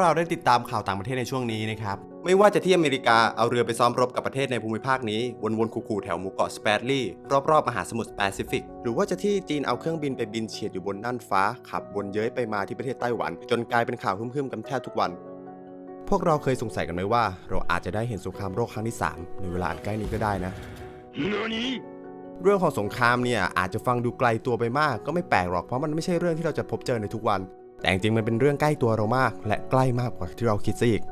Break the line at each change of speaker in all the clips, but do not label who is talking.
เราได้ติดตามข่าวต่างประเทศในช่วงนี้นะครับไม่ว่าจะที่อเมริกาเอาเรือไปซ้อมรบกับประเทศในภูมิภาคนี้ วนๆคูๆแถวหมู่เกาะสเปรดลีย์รอบๆมหาสมุทรแปซิฟิก หรือว่าจะที่จีนเอาเครื่องบินไปบินเฉียดอยู่บนน่านฟ้า ขับวนเย้ยไปมาที่ประเทศไต้หวัน จนกลายเป็นข่าวฮึ่มๆกันแทบทุกวัน พวกเราเคยสงสัยกันไหมว่า เราอาจจะได้เห็นสงครามโลกครั้งที่ 3 ในเวลาอันใกล้นี้ก็ได้นะเรื่องของสงครามเนี่ยอาจจะฟังดูไกลตัวไปมากก็ไม่แปลกหรอกเพราะมันไม่ใช่เรื่องที่เราจะพบเจอในทุกวัน แต่จริงมันเป็นเรื่องใกล้ตัวเรามาก และใกล้มากกว่าที่เราคิดซะอีก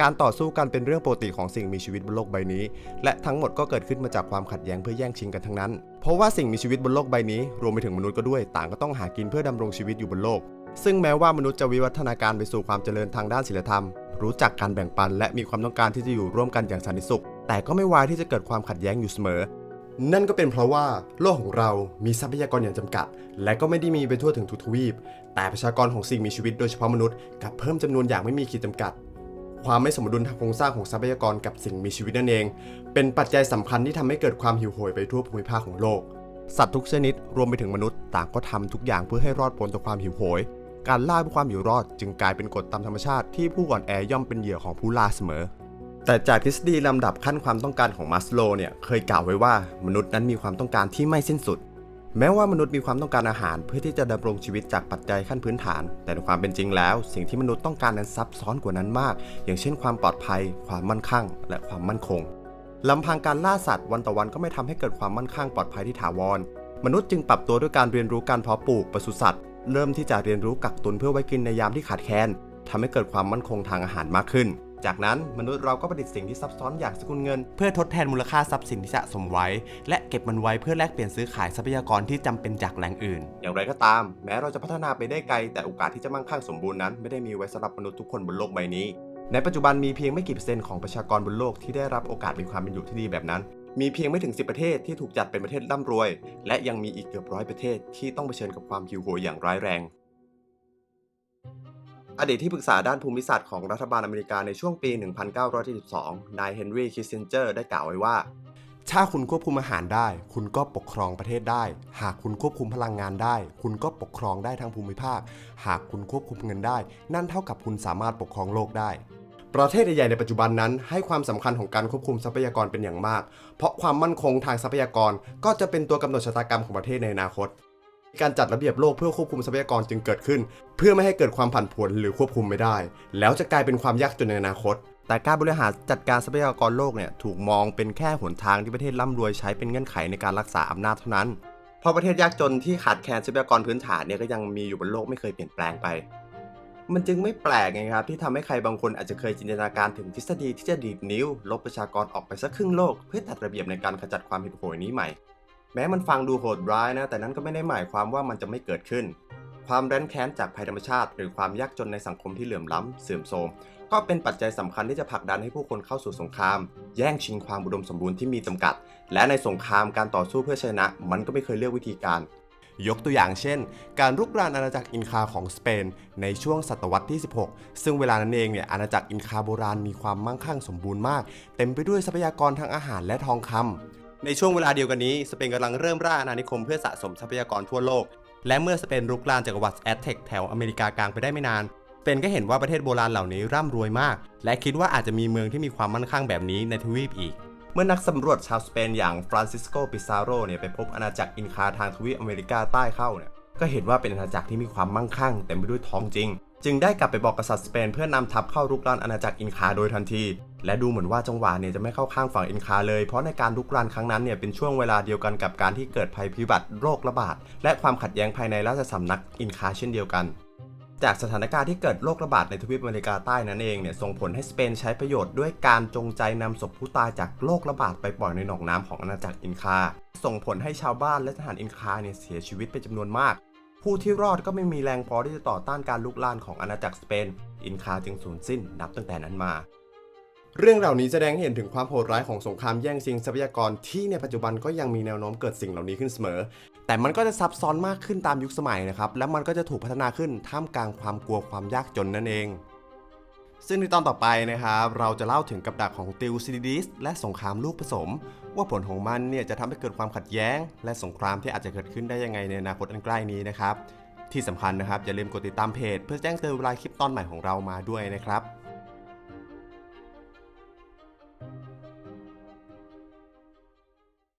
การต่อสู้กันเป็นเรื่องปกติของสิ่งมีชีวิตบนโลกใบนี้ และทั้งหมดก็เกิดขึ้นมาจากความขัดแย้งเพื่อแย่งชิงกันทั้งนั้น เพราะว่าสิ่งมีชีวิตบนโลกใบนี้ รวมไปถึงมนุษย์ก็ด้วย ต่างก็ต้องหากินเพื่อดำรงชีวิตอยู่บนโลก ซึ่งแม้ว่ามนุษย์จะวิวัฒนาการไปสู่ความเจริญทางด้านศีลธรรม รู้จักการแบ่งปัน และมีความต้องการที่จะอยู่ร่วมกันอย่างสันติสุข แต่ก็ไม่วายที่จะเกิดความขัดแย้งอยู่เสมอ นั่นก็เป็นเพราะว่าโลกของเรามีทรัพยากรอย่างจำกัด และก็ไม่ได้มีไปทั่วถึงทุกทวีป แต่ประชากรของสิ่งมีชีวิตโดยเฉพาะมนุษย์กับเพิ่มจำนวนอย่างไม่มีขีดจำกัด ความไม่สมดุลทางโครงสร้างของทรัพยากรกับสิ่งมีชีวิตนั่นเอง เป็นปัจจัยสำคัญที่ทำให้เกิดความหิวโหยไปทั่วภูมิภาคของโลก สัตว์ทุกชนิดรวมไปถึงมนุษย์ต่างก็ทำทุกอย่างเพื่อให้รอดพ้นจากความหิวโหย การล่าเพื่อความอยู่รอด จึงกลายเป็นกฎตามธรรมชาติที่ผู้อ่อนแอย่อมเป็นเหยื่อของผู้ล่าเสมอ แต่จากทฤษฎีลำดับขั้นความต้องการของมัสโลเนี่ยเคยกล่าวไว้ว่ามนุษย์นั้นมีความต้องการที่ไม่สิ้นสุด แม้ว่ามนุษย์มีความต้องการอาหาร เพื่อที่จะดำรงชีวิตจากปัจจัยขั้นพื้นฐาน แต่ในความเป็นจริงแล้ว สิ่งที่มนุษย์ต้องการนั้นซับซ้อนกว่านั้นมาก อย่างเช่น ความปลอดภัย ความมั่นคงและความมั่นคงลำพังการล่าสัตว์วันต่อวันก็ไม่ทำให้เกิดความมั่นคงปลอดภัยที่ถาวร มนุษย์จึงปรับตัวด้วยการเรียนรู้การเพาะปลูกปศุสัตว์ เริ่มที่จะเรียนรู้กักตุนเพื่อไว้กินในยามที่ขาดแคลนทำให้เกิดความมั่นคงทางอาหารมากขึ้น จากนั้นมนุษย์เราก็ประดิษฐ์สิ่งที่ซับซ้อนอย่างสกุลเงิน เพื่อทดแทนมูลค่าทรัพย์สินที่สะสมไว้ และเก็บมันไว้เพื่อแลกเปลี่ยนซื้อขายทรัพยากรที่จำเป็นจากแหล่งอื่น อย่างไรก็ตาม แม้เราจะพัฒนาไปได้ไกล แต่โอกาสที่จะมั่งคั่งสมบูรณ์นั้นไม่ได้มีไว้สำหรับมนุษย์ทุกคนบนโลกใบนี้ ในปัจจุบันมีเพียงไม่กี่เปอร์เซ็นต์ของประชากรบนโลกที่ได้รับโอกาสมีความเป็นอยู่ที่ดีแบบนั้นมีเพียงไม่ถึง 10 ประเทศที่ถูกจัดเป็นประเทศร่ำรวย และยังมีอีกเกือบร้อยประเทศที่ต้องเผชิญกับความหิวโหยอย่างร้ายแรง อดีตที่ปรึกษาด้านภูมิศาสตร์ของรัฐบาลอเมริกาในช่วงปี 1972 นายเฮนรี่คิสซินเจอร์ได้กล่าวไว้ว่า ถ้าคุณควบคุมอาหารได้ คุณก็ปกครองประเทศได้ หากคุณควบคุมพลังงานได้ คุณก็ปกครองได้ทั้งภูมิภาค หากคุณควบคุมเงินได้ นั่นเท่ากับคุณสามารถปกครองโลกได้ประเทศใหญ่ๆในปัจจุบันนั้นให้ความสำคัญของการควบคุมทรัพยากรเป็นอย่างมาก เพราะความมั่นคงทางทรัพยากรก็จะเป็นตัวกำหนดชะตากรรมของประเทศในอนาคต การจัดระเบียบโลกเพื่อควบคุมทรัพยากรจึงเกิดขึ้น เพื่อไม่ให้เกิดความผันผวนหรือควบคุมไม่ได้ แล้วจะกลายเป็นความยากจนในอนาคต แต่การบริหารจัดการทรัพยากรโลกเนี่ยถูกมองเป็นแค่หนทางที่ประเทศร่ำรวยใช้เป็นเงื่อนไขในการรักษาอำนาจเท่านั้น เพราะประเทศยากจนที่ขาดแคลนทรัพยากรพื้นฐานเนี่ยก็ยังมีอยู่บนโลกไม่เคยเปลี่ยนแปลงไป มันจึงไม่แปลกไงครับที่ทำให้ใครบางคนอาจจะเคยจินตนาการถึงทฤษฎีที่จะดีดนิ้ว ลบประชากรออกไปสักครึ่งโลก เพื่อจัดระเบียบในการขจัดความหิวโหยนี้ใหม่ แม้มันฟังดูโหดร้ายนะ แต่นั้นก็ไม่ได้หมายความว่ามันจะไม่เกิดขึ้น ความแร้นแค้นจากภัยธรรมชาติ หรือความยากจนในสังคมที่เหลื่อมล้ำเสื่อมโทรมก็เป็นปัจจัยสำคัญที่จะผลักดันให้ผู้คนเข้าสู่สงคราม แย่งชิงความอุดมสมบูรณ์ที่มีจำกัด และในสงครามการต่อสู้เพื่อชนะ มันก็ไม่เคยเลือกวิธีการ ยกตัวอย่างเช่น การรุกรานอาณาจักรอินคาของสเปน ในช่วงศตวรรษที่ 16 ซึ่งเวลานั้นเองเนี่ยอาณาจักรอินคาโบราณมีความมั่งคั่งสมบูรณ์มาก เต็มไปด้วยทรัพยากรทางอาหารและทองคำ ในช่วงเวลาเดียวกันนี้สเปนกำลังเริ่มร่าอาณานิคมเพื่อสะสมทรัพยากรทั่วโลก และเมื่อสเปนรุกรานจักรวรรดิแอตเทกแถวอเมริกากลางไปได้ไม่นานสเปนก็เห็นว่าประเทศโบราณเหล่านี้ร่ำรวยมาก และคิดว่าอาจจะมีเมืองที่มีความมั่นคงแบบนี้ในทวีปอีก เมื่อนักสำรวจชาวสเปนอย่างฟรานซิสโก ปิซาโรเนี่ยไปพบอาณาจักรอินคาทางทวีปอเมริกาใต้เข้าเนี่ยก็เห็นว่าเป็นอาณาจักรที่มีความมั่งคั่งเต็มไปด้วยทองจริง จึงได้กลับไปบอกกษัตริย์สเปนเพื่อนำทัพเข้ารุกรานอาณาจักรอินคาโดยทันที และดูเหมือนว่าจังหวะเนี่ยจะไม่เข้าข้างฝั่งอินคาเลย เพราะในการรุกรานครั้งนั้นเนี่ยเป็นช่วงเวลาเดียวกันกับการที่เกิดภัยพิบัติโรคระบาดและความขัดแย้งภายในราชสำนักอินคาเช่นเดียวกันจากสถานการณ์ที่เกิดโรคระบาดในทวีปอเมริกาใต้นั้นเองเนี่ยส่งผลให้สเปนใช้ประโยชน์ด้วยการจงใจนำศพผู้ตายจากโรคระบาดไปปล่อยในหนองน้ำของอาณาจักรอินคา ส่งผลให้ชาวบ้านและทหารอินคาเนี่ยเสียชีวิตเป็นจำนวนมาก ผู้ที่รอดก็ไม่มีแรงพอที่จะต่อต้านการลุกลานของอาณาจักรสเปน อินคาจึงสูญสิ้นนับตั้งแต่นั้นมา เรื่องเหล่านี้แสดงให้เห็นถึงความโหดร้ายของสงครามแย่งชิงทรัพยากรที่ในปัจจุบันก็ยังมีแนวโน้มเกิดสิ่งเหล่านี้ขึ้นเสมอ แต่มันก็จะซับซ้อนมากขึ้นตามยุคสมัยนะครับ และมันก็จะถูกพัฒนาขึ้นท่ามกลางความกลัวความยากจนนั่นเอง ซึ่งในตอนต่อไปนะครับ เราจะเล่าถึงกับดักของติวซิดิดิสและสงครามลูกผสม ว่าผลของมันเนี่ยจะทำให้เกิดความขัดแย้ง และสงครามที่อาจจะเกิดขึ้นได้ยังไงในอนาคตอันใกล้นี้นะครับ ที่สำคัญนะครับอย่าลืมกดติดตามเพจ เพื่อแจ้งเตือนเวลาคลิปตอนใหม่ของเรามาด้วยนะครับ